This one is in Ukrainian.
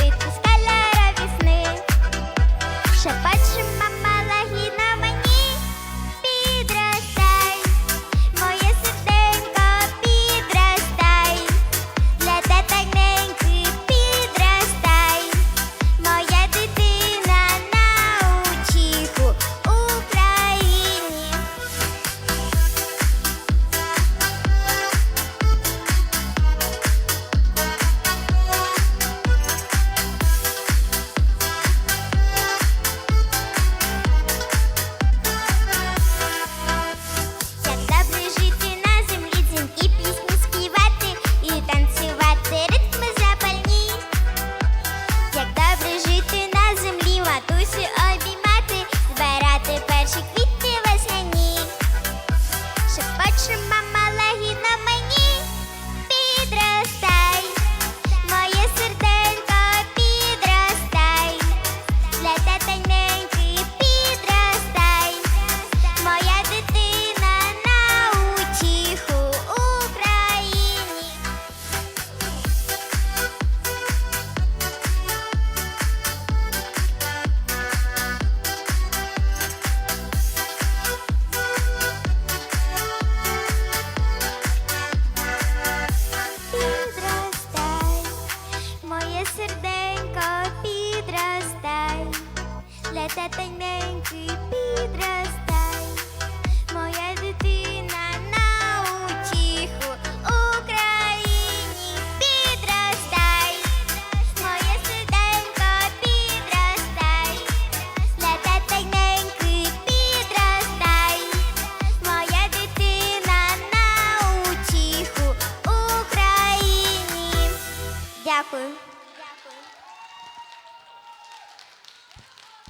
It's Та тайненький підростай, моя дитина на утіху Україні підростай, моє сиденько підростай, лета тайненький підростай, моя дитина на утіху Україні. Дякую.